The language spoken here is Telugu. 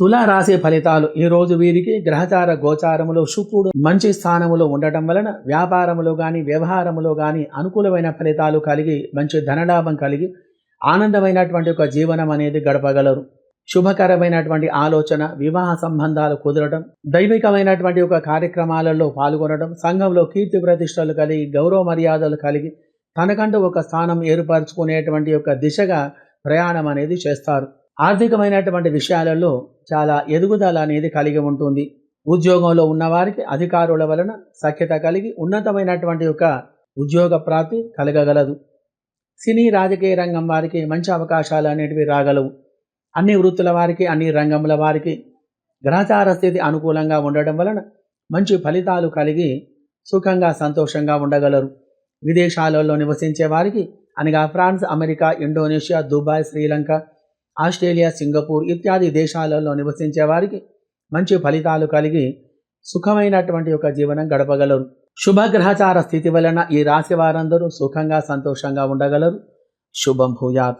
తులారాశి ఫలితాలు ఈ రోజు వీరికి గ్రహచార గోచారములో శుక్రుడు మంచి స్థానములో ఉండటం వలన వ్యాపారములో కానీ వ్యవహారములో కానీ అనుకూలమైన ఫలితాలు కలిగి మంచి ధనలాభం కలిగి ఆనందమైనటువంటి ఒక జీవనం అనేది గడపగలరు. శుభకరమైనటువంటి ఆలోచన వివాహ సంబంధాలు కుదరడం దైవికమైనటువంటి ఒక కార్యక్రమాలలో పాల్గొనడం సంఘంలో కీర్తి ప్రతిష్టలు కలిగి గౌరవ మర్యాదలు కలిగి తనకంటూ ఒక స్థానం ఏర్పరచుకునేటువంటి ఒక దిశగా ప్రయాణం అనేది చేస్తారు. ఆర్థికమైనటువంటి విషయాలలో చాలా ఎదుగుదల అనేది కలిగి ఉంటుంది. ఉద్యోగంలో ఉన్నవారికి అధికారుల వలన సఖ్యత కలిగి ఉన్నతమైనటువంటి ఒక ఉద్యోగ ప్రాప్తి కలగగలదు. సినీ రాజకీయ రంగం వారికి మంచి అవకాశాలు అనేటివి రాగలవు. అన్ని వృత్తుల వారికి అన్ని రంగముల వారికి గ్రహచార స్థితి అనుకూలంగా ఉండడం వలన మంచి ఫలితాలు కలిగి సుఖంగా సంతోషంగా ఉండగలరు. విదేశాలలో నివసించే వారికి అనగా France America Indonesia Dubai Sri Lanka Australia Singapore ఇత్యాది దేశాలలో నివసించే వారికి మంచి ఫలితాలు కలిగి సుఖమైనటువంటి ఒక జీవనం గడపగలరు. శుభగ్రహచార స్థితి వలన ఈ రాశి వారందరూ సుఖంగా సంతోషంగా ఉండగలరు. శుభం భూయాత్.